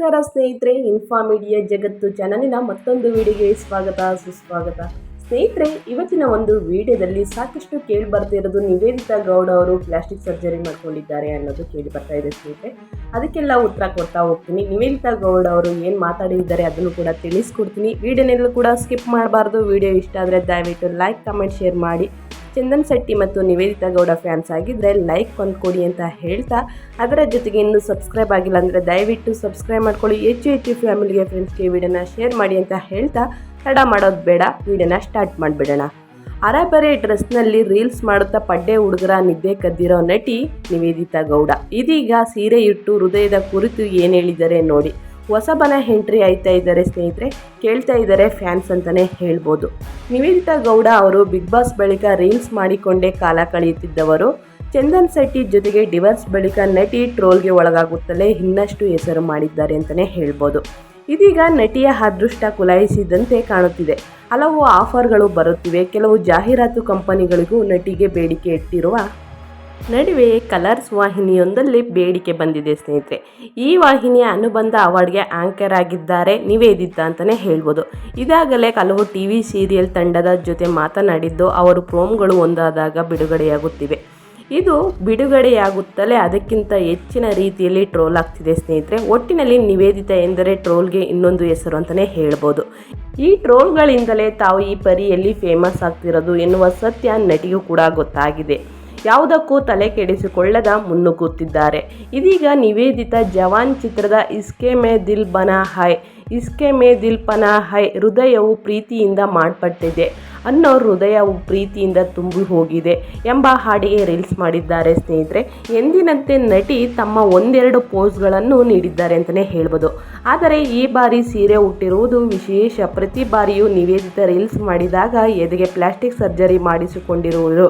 ನಮಸ್ಕಾರ ಸ್ನೇಹಿತರೆ info media ಜಗತ್ತು ಚಾನಲಿನ ಮತ್ತೊಂದು ವಿಡಿಯೋಗೆ ಸ್ವಾಗತ, ಸುಸ್ವಾಗತ. ಸ್ನೇಹಿತರೆ, ಇವತ್ತಿನ ಒಂದು ವಿಡಿಯೋದಲ್ಲಿ ಸಾಕಷ್ಟು ಕೇಳಿ ಬರ್ತಿರೋದು ನಿವೇದಿತಾ ಗೌಡ ಅವರು ಪ್ಲಾಸ್ಟಿಕ್ ಸರ್ಜರಿ ಮಾಡ್ಕೊಂಡಿದ್ದಾರೆ ಅನ್ನೋದು ಕೇಳಿ ಬರ್ತಾ ಇದೆ ಸ್ನೇಹಿತರೆ. ಅದಕ್ಕೆಲ್ಲ ಉತ್ತರ ಕೊಡ್ತಾ ಹೋಗ್ತೀನಿ. ನಿವೇದಿತಾ ಗೌಡ ಅವರು ಏನು ಮಾತಾಡಿದ್ದಾರೆ ಅದನ್ನು ಕೂಡ ತಿಳಿಸ್ಕೊಡ್ತೀನಿ. ವಿಡಿಯೋನೆಲ್ಲೂ ಕೂಡ ಸ್ಕಿಪ್ ಮಾಡಬಾರ್ದು. ವಿಡಿಯೋ ಇಷ್ಟ ಆದರೆ ದಯವಿಟ್ಟು ಲೈಕ್ ಕಮೆಂಟ್ ಶೇರ್ ಮಾಡಿ. ಚಂದನ್ ಶೆಟ್ಟಿ ಮತ್ತು ನಿವೇದಿತಾ ಗೌಡ ಫ್ಯಾನ್ಸ್ ಆಗಿದ್ದರೆ ಲೈಕ್ ಒಂದು ಕೊಡಿ ಅಂತ ಹೇಳ್ತಾ. ಅದರ ಜೊತೆಗೆ ಇನ್ನೂ ಸಬ್ಸ್ಕ್ರೈಬ್ ಆಗಿಲ್ಲ ಅಂದರೆ ದಯವಿಟ್ಟು ಸಬ್ಸ್ಕ್ರೈಬ್ ಮಾಡ್ಕೊಳ್ಳಿ. ಹೆಚ್ಚು ಹೆಚ್ಚು ಫ್ಯಾಮಿಲಿಗೆ ಫ್ರೆಂಡ್ಸ್ಗೆ ವಿಡಿಯೋನ ಶೇರ್ ಮಾಡಿ ಅಂತ ಹೇಳ್ತಾ. ತಡ ಮಾಡೋದು ಬೇಡ, ವಿಡಿಯೋನ ಸ್ಟಾರ್ಟ್ ಮಾಡಿಬಿಡೋಣ. ಅರಬರೆ ಡ್ರೆಸ್ನಲ್ಲಿ ರೀಲ್ಸ್ ಮಾಡುತ್ತಾ ಪಡ್ಡೆ ಹುಡುಗರ ನಿದ್ದೆ ಕದ್ದಿರೋ ನಟಿ ನಿವೇದಿತಾ ಗೌಡ. ಇದೀಗ ಸೀರೆ ಇಟ್ಟು ಹೃದಯದ ಕುರಿತು ಏನು ಹೇಳಿದ್ದಾರೆ ನೋಡಿ. ಹೊಸಬನ ಎಂಟ್ರಿ ಆಯ್ತಾ ಇದ್ದಾರೆ ಸ್ನೇಹಿತರೆ, ಕೇಳ್ತಾ ಇದ್ದಾರೆ ಫ್ಯಾನ್ಸ್ ಅಂತಲೇ ಹೇಳ್ಬೋದು. ನಿವೇದಿತಾ ಗೌಡ ಅವರು ಬಿಗ್ ಬಾಸ್ ಬಳಿಕ ರೀಲ್ಸ್ ಮಾಡಿಕೊಂಡೇ ಕಾಲ ಕಳೆಯುತ್ತಿದ್ದವರು. ಚಂದನ್ ಶೆಟ್ಟಿ ಜೊತೆಗೆ ಡಿವರ್ಸ್ ಬಳಿಕ ನಟಿ ಟ್ರೋಲ್ಗೆ ಒಳಗಾಗುತ್ತಲೇ ಇನ್ನಷ್ಟು ಹೆಸರು ಮಾಡಿದ್ದಾರೆ ಅಂತಲೇ ಹೇಳ್ಬೋದು. ಇದೀಗ ನಟಿಯ ಅದೃಷ್ಟ ಕುಲಾಯಿಸಿದಂತೆ ಕಾಣುತ್ತಿದೆ. ಹಲವು ಆಫರ್ಗಳು ಬರುತ್ತಿವೆ. ಕೆಲವು ಜಾಹೀರಾತು ಕಂಪನಿಗಳಿಗೂ ನಟಿಗೆ ಬೇಡಿಕೆ ಇಟ್ಟಿರುವ ನಡುವೆ ಕಲರ್ಸ್ ವಾಹಿನಿಯೊಂದಲ್ಲಿ ಬೇಡಿಕೆ ಬಂದಿದೆ ಸ್ನೇಹಿತರೆ. ಈ ವಾಹಿನಿಯ ಅನುಬಂಧ ಅವಾರ್ಡ್ಗೆ ಆಂಕರ್ ಆಗಿದ್ದಾರೆ ನಿವೇದಿತ ಅಂತಲೇ ಹೇಳ್ಬೋದು. ಇದಾಗಲೇ ಕೆಲವು ಟಿ ವಿ ಸೀರಿಯಲ್ ತಂಡದ ಜೊತೆ ಮಾತನಾಡಿದ್ದು, ಅವರು ಪ್ರೋಮ್ಗಳು ಒಂದಾದಾಗ ಬಿಡುಗಡೆಯಾಗುತ್ತಿವೆ. ಇದು ಬಿಡುಗಡೆಯಾಗುತ್ತಲೇ ಅದಕ್ಕಿಂತ ಹೆಚ್ಚಿನ ರೀತಿಯಲ್ಲಿ ಟ್ರೋಲ್ ಆಗ್ತಿದೆ ಸ್ನೇಹಿತರೆ. ಒಟ್ಟಿನಲ್ಲಿ ನಿವೇದಿತ ಎಂದರೆ ಟ್ರೋಲ್ಗೆ ಇನ್ನೊಂದು ಹೆಸರು ಅಂತಲೇ ಹೇಳ್ಬೋದು. ಈ ಟ್ರೋಲ್ಗಳಿಂದಲೇ ತಾವು ಈ ಪರಿಯಲ್ಲಿ ಫೇಮಸ್ ಆಗ್ತಿರೋದು ಎನ್ನುವ ಸತ್ಯ ನಟಿಗೂ ಕೂಡ ಗೊತ್ತಾಗಿದೆ. ಯಾವುದಕ್ಕೂ ತಲೆ ಕೆಡಿಸಿಕೊಳ್ಳದ ಮುನ್ನುಗ್ಗುತ್ತಿದ್ದಾರೆ. ಇದೀಗ ನಿವೇದಿತ ಜವಾನ್ ಚಿತ್ರದ ಇಸ್ಕೆ ಮೇ ದಿಲ್ ಬನಾ ಹೈ, ಇಸ್ಕೆ ಮೇ ದಿಲ್ ಪನಾ ಹೈ ಹೃದಯವು ಪ್ರೀತಿಯಿಂದ ಮಾರ್ಪಟ್ಟಿದೆ. ಅನ್ನೋ ಹೃದಯವು ಪ್ರೀತಿಯಿಂದ ತುಂಬಿ ಹೋಗಿದೆ ಎಂಬ ಹಾಡಿಗೆ ರೀಲ್ಸ್ ಮಾಡಿದ್ದಾರೆ ಸ್ನೇಹಿತರೆ. ಎಂದಿನಂತೆ ನಟಿ ತಮ್ಮ ಒಂದೆರಡು ಪೋಸ್ಗಳನ್ನು ನೀಡಿದ್ದಾರೆ ಅಂತಲೇ ಹೇಳ್ಬೋದು. ಆದರೆ ಈ ಬಾರಿ ಸೀರೆ ಹುಟ್ಟಿರುವುದು ವಿಶೇಷ. ಪ್ರತಿ ಬಾರಿಯೂ ನಿವೇದಿತ ರೀಲ್ಸ್ ಮಾಡಿದಾಗ ಎದೆಗೆ ಪ್ಲಾಸ್ಟಿಕ್ ಸರ್ಜರಿ ಮಾಡಿಸಿಕೊಂಡಿರುವುದು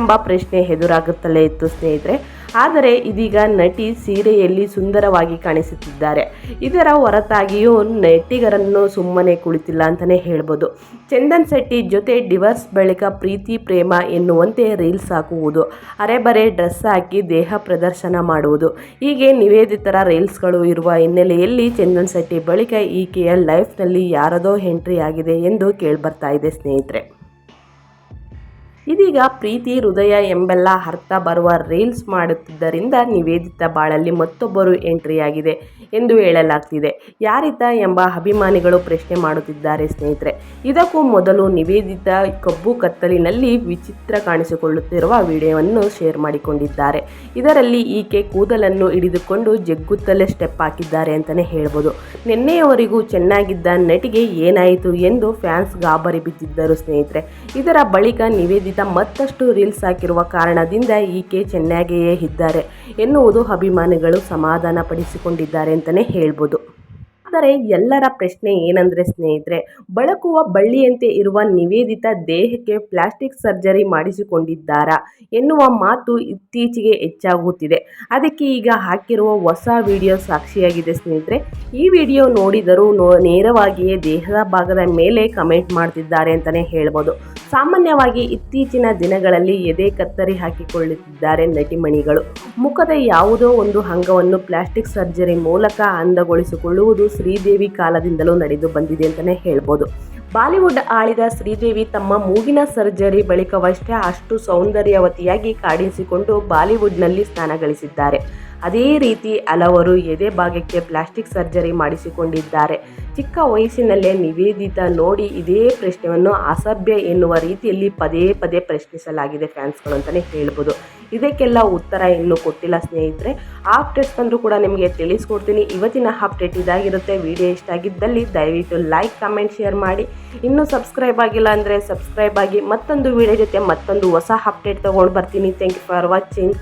ಎಂಬ ಪ್ರಶ್ನೆ ಎದುರಾಗುತ್ತಲೇ ಇತ್ತು ಸ್ನೇಹಿತರೆ. ಆದರೆ ಇದೀಗ ನಟಿ ಸೀರೆಯಲ್ಲಿ ಸುಂದರವಾಗಿ ಕಾಣಿಸುತ್ತಿದ್ದಾರೆ. ಇದರ ಹೊರತಾಗಿಯೂ ನಟಿಗರನ್ನು ಸುಮ್ಮನೆ ಕುಳಿತಿಲ್ಲ ಅಂತಲೇ ಹೇಳ್ಬೋದು. ಚಂದನ್ ಶೆಟ್ಟಿ ಜೊತೆ ಡಿವರ್ಸ್ ಬಳಿಕ ಪ್ರೀತಿ, ಪ್ರೇಮ ಎನ್ನುವಂತೆ ರೀಲ್ಸ್ ಹಾಕುವುದು, ಅರೆಬರೆ ಡ್ರೆಸ್ ಹಾಕಿ ದೇಹ ಪ್ರದರ್ಶನ ಮಾಡುವುದು. ಹೀಗೆ ನಿವೇದಿತರ ರೀಲ್ಸ್ಗಳು ಇರುವ ಹಿನ್ನೆಲೆಯಲ್ಲಿ ಚಂದನ್ ಶೆಟ್ಟಿ ಬಳಿಕ ಈಕೆಯ ಲೈಫ್ನಲ್ಲಿ ಯಾರದೋ ಎಂಟ್ರಿ ಆಗಿದೆ ಎಂದು ಕೇಳಿಬರ್ತಾ ಇದೆ ಸ್ನೇಹಿತರೆ. ಇದೀಗ ಪ್ರೀತಿ, ಹೃದಯ ಎಂಬೆಲ್ಲ ಅರ್ಥ ಬರುವ ರೀಲ್ಸ್ ಮಾಡುತ್ತಿದ್ದರಿಂದ ನಿವೇದಿತ ಬಾಳಲ್ಲಿ ಮತ್ತೊಬ್ಬರು ಎಂಟ್ರಿಯಾಗಿದೆ ಎಂದು ಹೇಳಲಾಗ್ತಿದೆ. ಯಾರಿತ ಎಂಬ ಅಭಿಮಾನಿಗಳು ಪ್ರಶ್ನೆ ಮಾಡುತ್ತಿದ್ದಾರೆ ಸ್ನೇಹಿತರೆ. ಇದಕ್ಕೂ ಮೊದಲು ನಿವೇದಿತ ಕಬ್ಬು ಕತ್ತಲಿನಲ್ಲಿ ವಿಚಿತ್ರ ಕಾಣಿಸಿಕೊಳ್ಳುತ್ತಿರುವ ವಿಡಿಯೋವನ್ನು ಶೇರ್ ಮಾಡಿಕೊಂಡಿದ್ದಾರೆ. ಇದರಲ್ಲಿ ಈಕೆ ಕೂದಲನ್ನು ಹಿಡಿದುಕೊಂಡು ಜಗ್ಗುತ್ತಲೇ ಸ್ಟೆಪ್ ಹಾಕಿದ್ದಾರೆ ಅಂತಲೇ ಹೇಳ್ಬೋದು. ನಿನ್ನೆಯವರೆಗೂ ಚೆನ್ನಾಗಿದ್ದ ನಟಿಗೆ ಏನಾಯಿತು ಎಂದು ಫ್ಯಾನ್ಸ್ ಗಾಬರಿ ಬಿದ್ದಿದ್ದರು ಸ್ನೇಹಿತರೆ. ಇದರ ಬಳಿಕ ನಿವೇದಿತ ಮತ್ತಷ್ಟು ರೀಲ್ಸ್ ಹಾಕಿರುವ ಕಾರಣದಿಂದ ಈಕೆ ಚೆನ್ನಾಗಿಯೇ ಇದ್ದಾರೆ ಎನ್ನುವುದು ಅಭಿಮಾನಿಗಳು ಸಮಾಧಾನ ಪಡಿಸಿಕೊಂಡಿದ್ದಾರೆ ಅಂತಲೇ ಹೇಳ್ಬೋದು. ಆದರೆ ಎಲ್ಲರ ಪ್ರಶ್ನೆ ಏನಂದರೆ ಸ್ನೇಹಿತರೆ, ಬಳಕುವ ಬಳ್ಳಿಯಂತೆ ಇರುವ ನಿವೇದಿತ ದೇಹಕ್ಕೆ ಪ್ಲಾಸ್ಟಿಕ್ ಸರ್ಜರಿ ಮಾಡಿಸಿಕೊಂಡಿದ್ದಾರಾ ಎನ್ನುವ ಮಾತು ಇತ್ತೀಚೆಗೆ ಹೆಚ್ಚಾಗುತ್ತಿದೆ. ಅದಕ್ಕೆ ಈಗ ಹಾಕಿರುವ ಹೊಸ ವಿಡಿಯೋ ಸಾಕ್ಷಿಯಾಗಿದೆ ಸ್ನೇಹಿತರೆ. ಈ ವಿಡಿಯೋ ನೋಡಿದರೂ ನೇರವಾಗಿಯೇ ದೇಹದ ಭಾಗದ ಮೇಲೆ ಕಮೆಂಟ್ ಮಾಡ್ತಿದ್ದಾರೆ ಅಂತಲೇ ಹೇಳ್ಬೋದು. ಸಾಮಾನ್ಯವಾಗಿ ಇತ್ತೀಚಿನ ದಿನಗಳಲ್ಲಿ ಎದೆ ಕತ್ತರಿ ಹಾಕಿಕೊಳ್ಳುತ್ತಿದ್ದಾರೆ ನಟಿಮಣಿಗಳು. ಮುಖದ ಯಾವುದೋ ಒಂದು ಅಂಗವನ್ನು ಪ್ಲಾಸ್ಟಿಕ್ ಸರ್ಜರಿ ಮೂಲಕ ಅಂದಗೊಳಿಸಿಕೊಳ್ಳುವುದು ಶ್ರೀದೇವಿ ಕಾಲದಿಂದಲೂ ನಡೆದು ಬಂದಿದೆ ಅಂತಲೇ ಹೇಳ್ಬೋದು. ಬಾಲಿವುಡ್ ಆಳಿದ ಶ್ರೀದೇವಿ ತಮ್ಮ ಮೂಗಿನ ಸರ್ಜರಿ ಬಳಿಕವಷ್ಟೇ ಅಷ್ಟು ಸೌಂದರ್ಯವತಿಯಾಗಿ ಕಾಡಿಸಿಕೊಂಡು ಬಾಲಿವುಡ್ನಲ್ಲಿ ಸ್ಥಾನ ಗಳಿಸಿದ್ದಾರೆ. ಅದೇ ರೀತಿ ಹಲವರು ಎದೆ ಭಾಗಕ್ಕೆ ಪ್ಲಾಸ್ಟಿಕ್ ಸರ್ಜರಿ ಮಾಡಿಸಿಕೊಂಡಿದ್ದಾರೆ. ಚಿಕ್ಕ ವಯಸ್ಸಿನಲ್ಲೇ ನಿವೇದಿತ ನೋಡಿ ಇದೇ ಪ್ರಶ್ನೆಯನ್ನು ಅಸಭ್ಯ ಎನ್ನುವ ರೀತಿಯಲ್ಲಿ ಪದೇ ಪದೇ ಪ್ರಶ್ನಿಸಲಾಗಿದೆ ಫ್ಯಾನ್ಸ್ಗಳು ಅಂತಲೇ ಹೇಳ್ಬೋದು. ಇದಕ್ಕೆಲ್ಲ ಉತ್ತರ ಇನ್ನೂ ಕೊಟ್ಟಿಲ್ಲ ಸ್ನೇಹಿತರೆ. ಆ ಅಪ್ಡೇಟ್ಸ್ ಬಂದರೂ ಕೂಡ ನಿಮಗೆ ತಿಳಿಸ್ಕೊಡ್ತೀನಿ. ಇವತ್ತಿನ ಅಪ್ಡೇಟ್ ಇದಾಗಿರುತ್ತೆ. ವಿಡಿಯೋ ಇಷ್ಟ ಆಗಿದ್ದಲ್ಲಿ ದಯವಿಟ್ಟು ಲೈಕ್ ಕಮೆಂಟ್ ಶೇರ್ ಮಾಡಿ. ಇನ್ನೂ ಸಬ್ಸ್ಕ್ರೈಬ್ ಆಗಿಲ್ಲ ಅಂದರೆ ಸಬ್ಸ್ಕ್ರೈಬ್ ಆಗಿ ಮತ್ತೊಂದು ವಿಡಿಯೋ ಜೊತೆ ಮತ್ತೊಂದು ಹೊಸ ಅಪ್ಡೇಟ್ ತೊಗೊಂಡು ಬರ್ತೀನಿ. Thank you for watching